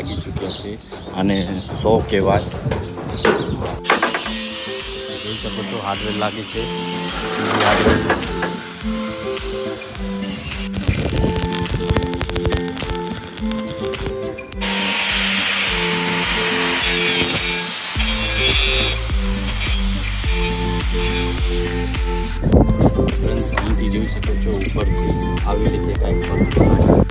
લાગી ચૂક્યા છે અને સો કહેવાય. જોઈ શકો છો, હાર્ડવેર લાગે છે. જોઈ શકો છો ઉપરથી આવી રીતે કાંઈક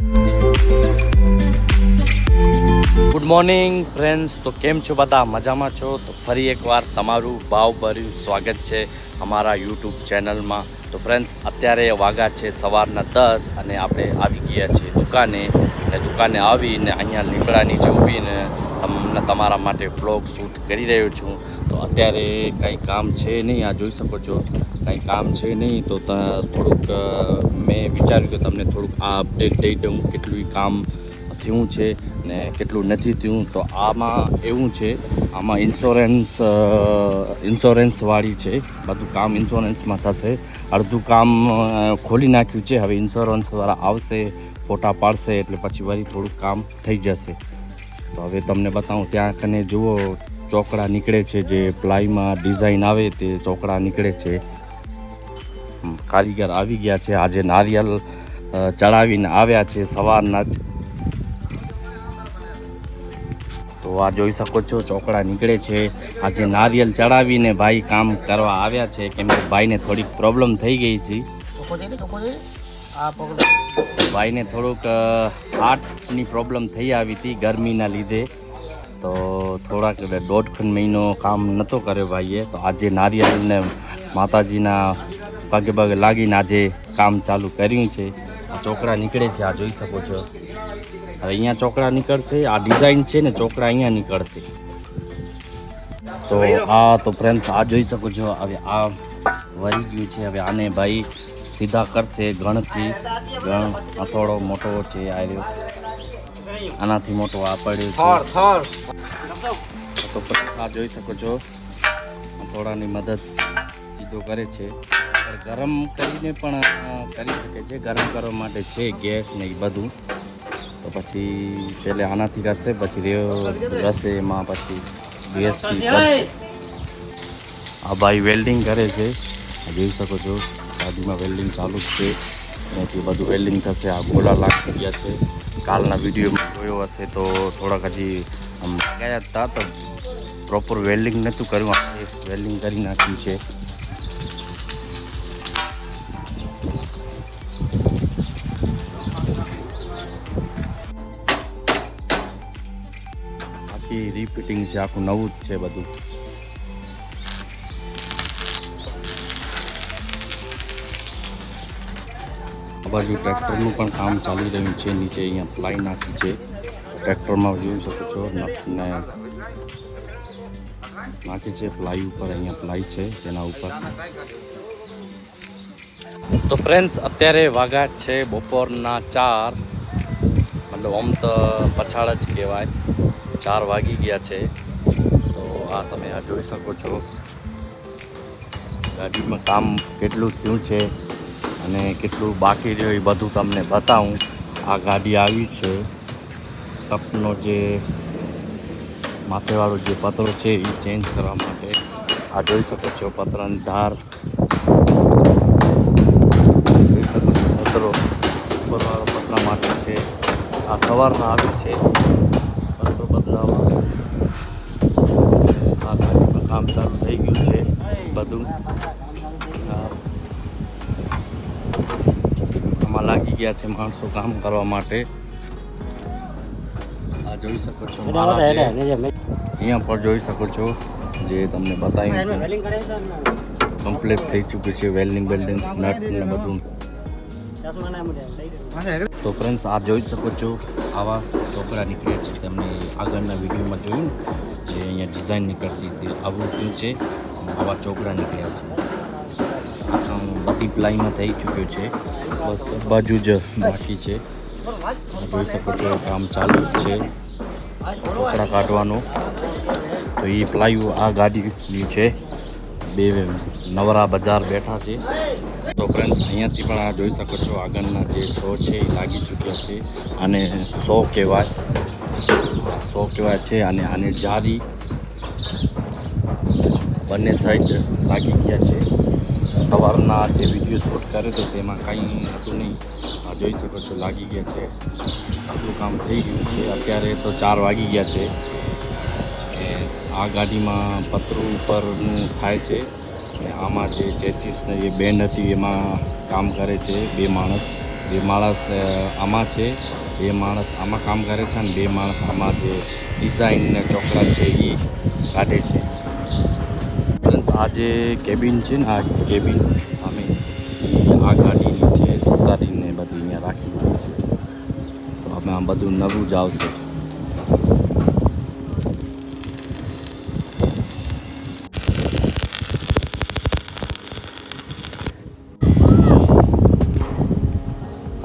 મોર્નિંગ ફ્રેન્ડ્સ, તો કેમ છો બધા? મજામાં છો? તો ફરી એકવાર તમારું ભાવભર્યું સ્વાગત છે અમારા યુટ્યુબ ચેનલમાં. તો ફ્રેન્ડ્સ, અત્યારે વાગા છે સવારના દસ અને આપણે આવી ગયા છીએ દુકાને. અને દુકાને આવીને અહીંયા લીમડા નીચે ઊભીને તમને તમારા માટે બ્લોગ શૂટ કરી રહ્યો છું. તો અત્યારે કાંઈ કામ છે નહીં, આ જોઈ શકો છો. કંઈ કામ છે નહીં, તો થોડુંક મેં વિચાર્યું કે તમને થોડુંક આ અપડેટ દઈ દઉં કેટલું કામ થયું છે ને કેટલું નથી થયું, તો આમાં એવું છે, આમાં ઇન્સ્યોરન્સ ઇન્સ્યોરન્સવાળી છે, બધું કામ ઇન્સ્યોરન્સમાં થશે. અડધું કામ ખોલી નાખ્યું છે, હવે ઇન્સ્યોરન્સવાળા આવશે, ફોટા પાડશે, એટલે પછી વળી થોડુંક કામ થઈ જશે. તો હવે તમને બતાવું, ત્યાં કને જુઓ, ચોકડા નીકળે છે, જે પ્લાયમાં ડિઝાઇન આવે તે ચોકડા નીકળે છે. કારીગર આવી ગયા છે, આજે નારિયેલ ચડાવીને આવ્યા છે, સવારના જ તો આ જોઈ શકો છો ચોકડા નીકળે છે. આજે નારિયેલ ચડાવીને ભાઈ કામ કરવા આવ્યા છે. કેમ કે ભાઈને થોડીક પ્રોબ્લેમ થઈ ગઈ છે. ભાઈને થોડુંક હાર્ટની પ્રોબ્લેમ થઈ આવી હતી ગરમીના લીધે. તો થોડાક દોઢ ખંડ મહિનો કામ નહોતો કર્યો ભાઈએ. તો આજે નારિયેળને માતાજીના પગે પગે લાગીને આજે કામ ચાલુ કર્યું છે. ચોકડા નીકળે છે આ જોઈ શકો છો. હવે અહીંયા ચોકડા નીકળશે આ ડિઝાઇન છે ને ચોકડા અહીંયા નીકળશે. તો આ તો ફ્રેન્ડ્સ આ જોઈ શકો છો હવે આ વરી ગયું છે હવે આને ભાઈ સીધા કરશે ગણથી. ગણ હથોડો મોટો છે આ રહ્યો. આનાથી મોટો આ પડ્યો તો આ જોઈ શકો છો હથોડાની મદદ સીધો કરે છે. ગરમ કરીને પણ કરી શકે છે ગરમ કરવા માટે છે ગેસ ને એ બધું. પછી પહેલે આનાથી કરશે, પછી રેવ રસે એમાં પછી ગેસથી કરશે. આ ભાઈ વેલ્ડિંગ કરે છે. જોઈ શકો છો, ગાડીમાં વેલ્ડિંગ ચાલુ જ છે. અહીંથી બધું વેલ્ડિંગ થશે. આ ગોળા લાગી ગયા છે. કાલના વિડીયોમાં જોયો હશે તો થોડાક હજી ગયા હતા, તો પ્રોપર વેલ્ડિંગ નહોતું કર્યું આપણે વેલ્ડિંગ કરી નાખ્યું છે. આખી રિપીટિંગ છે આખું નવું જ છે બધું. આ બાજુ ટ્રેક્ટરનું પણ કામ ચાલી રહ્યું છે, નીચે અહીંયા પ્લાય નાખી છે. ટ્રેક્ટરમાં જોઈ શકો છો ને નાખી છે પ્લાય ઉપર અહીંયા પ્લાય છે, તેના ઉપર. તો ફ્રેન્ડ્સ અત્યારે વાઘા છે બપોરના ચાર. મતલબ આમ તો પછાડ જ કહેવાય. ચાર વાગી ગયા છે. તો આ તમે આ જોઈ શકો છો. ગાડીમાં કામ કેટલું થયું છે અને કેટલું બાકી રહ્યું એ બધું તમને બતાવું. આ ગાડી આવી છે. કપનો જે માથેવાળો જે પતરો છે એ ચેન્જ કરવા માટે. આ જોઈ શકો છો પતરાની ધાર. જોઈ શકો છો પતરો ઉપરવાળો પતરા માટે છે આ સવારમાં આવે છે. પતરો બદલાવા આ ગાડીમાં કામ ચાલુ થઈ ગયું છે. બધું આમાં લાગી ગયા છે માણસો કામ કરવા માટે. આ જોઈ શકો છો અહીંયા પર જોઈ શકો છો જે તમને બતાવ્યું કમ્પ્લીટ થઈ ચૂક્યું છે વેલ્ડિંગ વેલ્ડિંગ નટ ને બધું. તો ફ્રેન્ડ્સ આપ જોઈ શકો છો, આવા છોકરા નીકળ્યા છે. તમને આગળના વિડીયોમાં જોયું જે અહીંયા ડિઝાઇન નીકળતી હતી. આવું થયું છે? આવા છોકરા નીકળ્યા છે. બધી પ્લાયમાં થઈ ચૂક્યું છે. બસ બાજુ જ બાકી છે. જોઈ શકો છો, કામ ચાલુ છે. ચોકડા કાઢવાનું. તો એ પ્લાયુ આ ગાડીની છે. બે નવરા બજાર બેઠા છે. તો ફ્રેન્ડ્સ અહીંયાથી પણ આ જોઈ શકો છો આગળના જે શો છે એ લાગી ચૂક્યો છે. અને સો કહેવાય. સો કહેવાય છે અને આને જારી બંને સાઈડ લાગી ગયા છે. સવારના જે વીડિયો શૂટ કરે તો તેમાં કાંઈ હતું નહીં. આ જોઈ શકો છો લાગી ગયા છે. આટલું કામ થઈ ગયું છે. અત્યારે તો ચાર વાગી ગયા છે. આ ગાડીમાં પતરું ઉપરનું થાય છે. આમાં જે ચેચિસને જે બેન હતી, એમાં કામ કરે છે, બે માણસ બે માણસ આમાં છે, બે માણસ આમાં કામ કરે છે અને બે માણસ આમાં જે ડિઝાઇનના ચોકલા છે એ કાઢે છે. આ જે કેબિન છે ને, આ કેબિન સામે આ ગાડીની છે, ઉતારીને બધી અહીંયા રાખી દીધી છે. તો અમે આ બધું નવું જ આવશે.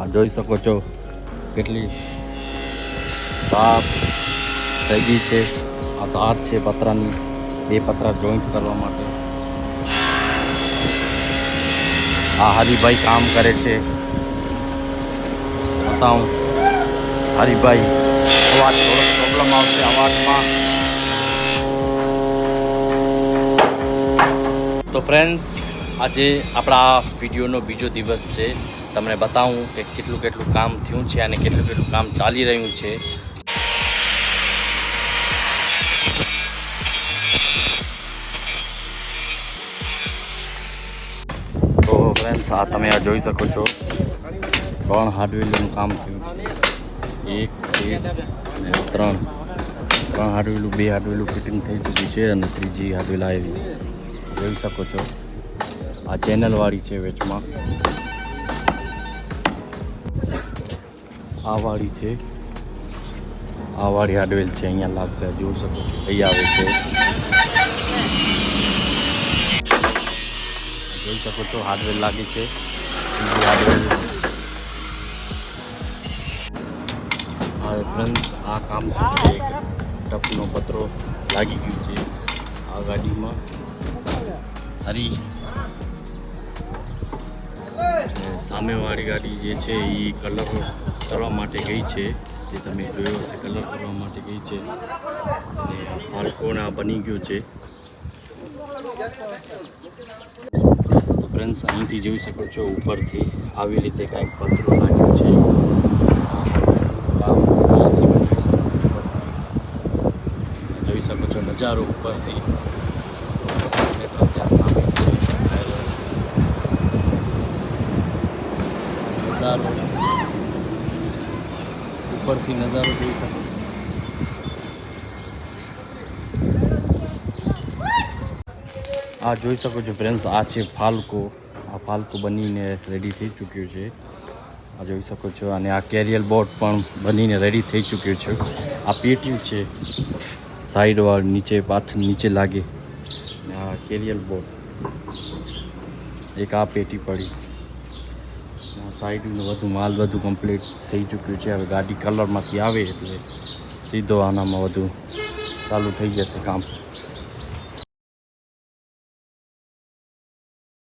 આ જોઈ શકો છો કેટલી સાફ થઈ ગઈ છે. આ તાર છે પતરાની, બે પતરા જોઈન્ટ કરવા માટે. આ હરિભાઈ કામ કરે છે. બતાવું. હરિભાઈ, અવાજ પ્રોબ્લેમ આવશે અવાજમાં. તો ફ્રેન્ડ્સ આજે આપણા વિડીયોનો બીજો દિવસ છે. તમને બતાવું કે કેટલું કેટલું કામ થયું છે અને કેટલું કેટલું કામ ચાલી રહ્યું છે. તો ફ્રેન્ડ્સ આ તમે આ જોઈ શકો છો. ત્રણ હાર્ડવેરનું કામ થયું છે. એક, બે ત્રણ. ત્રણ હાર્ડવેલું બે હાર્ડવેલું ફિટિંગ થઈ ચૂકી છે અને ત્રીજી હાર્ડવેલ આવી. જોઈ શકો છો. આ ચેનલવાળી છે વેચમાં. આ વાડી છે. આ વાડી હાર્ડવેલ છે, અહીંયા લાગશે, જોઈ શકો અહીં આવે છે. જોઈ શકો છો હાર્ડવેલ લાગી છે. હાર્ડવેલ ફ્રેન્ડ્સ, આ કામ થશે ટપનો પત્રો લાગી ગયું છે આ ગાડીમાં. હરી. સામેવાળી ગાડી જે છે એ કલર કરવા માટે ગઈ છે. જે તમે જોયો હશે કલર કરવા માટે ગઈ છે. અને હાલકોના બની ગયો છે? ફ્રેન્ડ્સ અહીંથી જોઈ શકો છો, ઉપરથી આવી રીતે કાંઈક પતરું લાગ્યું છે. જોઈ શકો છો, નજારો ઉપરથી અને ત્યાં સામે છે. નજારો. ઉપરથી નજારો જોઈ શકો. આ જોઈ શકો છો ફ્રેન્ડ્સ, આ છે ફાલકો. આ ફાલકો બનીને રેડી થઈ ચૂક્યું છે. આ જોઈ શકો છો, અને આ કેરિયર બોર્ડ પણ બનીને રેડી થઈ ચૂક્યું છે. આ પેટ્યું છે સાઈડ વાળ નીચે પાછળ નીચે લાગે. આ કેરિયર બોર્ડ એક આ પેટી પડી. સાઈડનું બધું માલ બધું કમ્પ્લીટ થઈ ચૂક્યું છે. હવે ગાડી કલરમાંથી આવે એટલે સીધો આનામાં બધું ચાલુ થઈ જશે કામ.